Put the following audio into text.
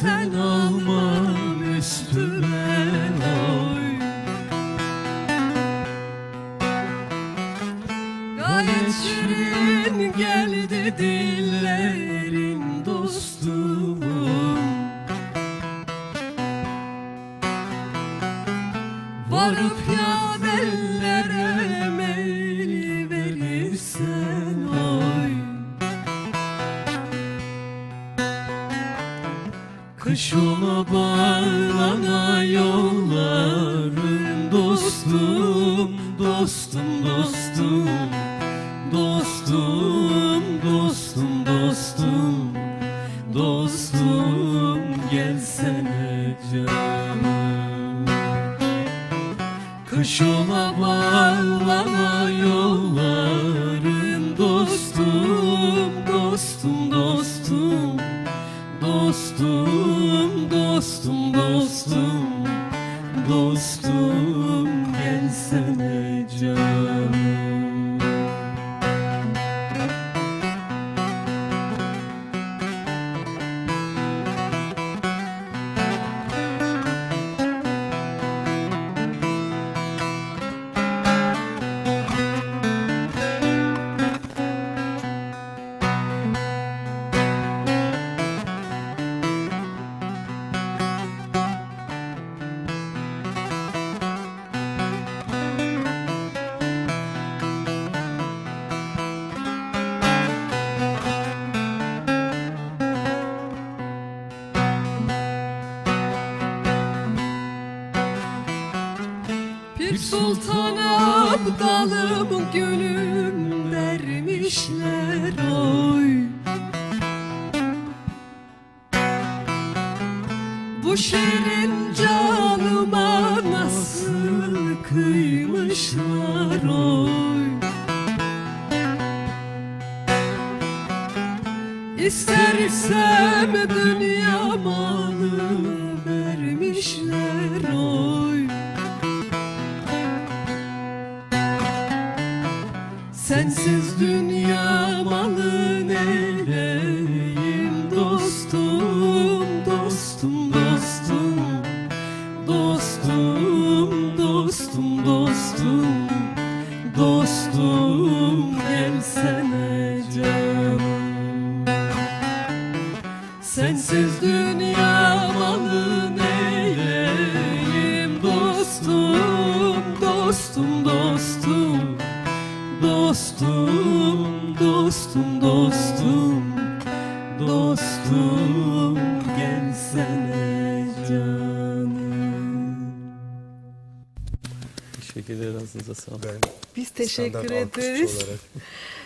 sen alman üstüme oy. Gayet şirin geldi dillerin dostum. Varıp ya deller Kış ona bağlana yolların dostum, dostum, dostum. Dostum, dostum, dostum, dostum gelsene canım. Kış ona bağlana yolların Sultan Abdalım gülüm dermişler oy. Bu şirin canıma nasıl kıymışlar oy. İstersem dünya malı Sensiz dünya malı neyleyim dostum, dostum, dostum Dostum, dostum, dostum, dostum gelsene canım. Sensiz dünya malı neyleyim dostum, dostum, dostum Dostum, dostum, dostum, dostum gelsene canım. Teşekkür ederiz ağzınıza sağlık. Ben Biz teşekkür standart alkışçı ederiz. olarak